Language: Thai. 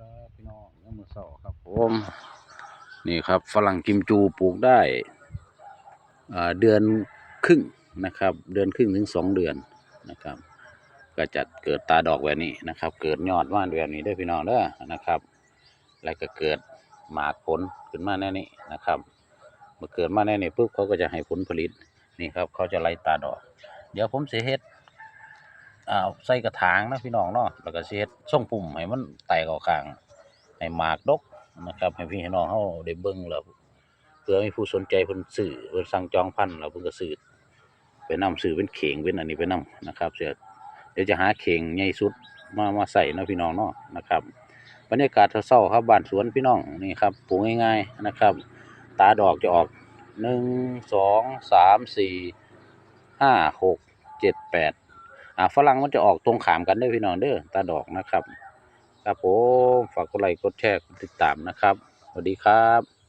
ครับพี่น้องมมือเสาครับผมนี่ครับฝรั่งกิมจูปลูกได้เดือนครึ่งนะครับ เดือนครึ่งถึงสองเดือนนะครับ ก็จะเกิดตาดอกแบบนี้นะครับ เกิดยอดว่านแบบนี้ได้พี่น้องเด้อนะครับ แล้วก็เกิดหมากผลขึ้นมาแน่นี้นะครับเมื่อเกิดมาแน่นี้ปุ๊บเขาก็จะให้ผลผลิตนี่ครับเขาจะไล่ตาดอก เดี๋ยวผมเสิเฮ็ด อ่าใส่กระถางนะพี่น้องเนาะแล้วก็เฮ็ดส่งปุ่มให้มันไต่เข้าข้างให้หมากดกนะครับให้พี่ให้น้องเฮาได้เบิ่งแล้วเผื่อมีผู้สนใจเพิ่นซื้อเพิ่นสั่งจองพันธุ์แล้วเพิ่นก็ซื้อไปนํซื้อเป็นเข่งเป็นอันนี้ไปนํนะครับเสียเดี๋ยวจะหาเข่งใหญ่สุดมามาใส่นะพี่น้องเนาะนะครับบรรยากาศเศร้าครับบ้านสวนพี่น้องนี่ครับปลูกง่าย ๆนะครับ ตาดอกจะออกหนึ่งสองสามสี่ห้าหกเจ็ดแปด อ่าฝรั่งมันจะออกตรงขามกันเด้อพี่น้องเด้อตาดอกนะครับ ครับผมฝากกดไลค์กดแชร์กดติดตามนะครับสวัสดีครับ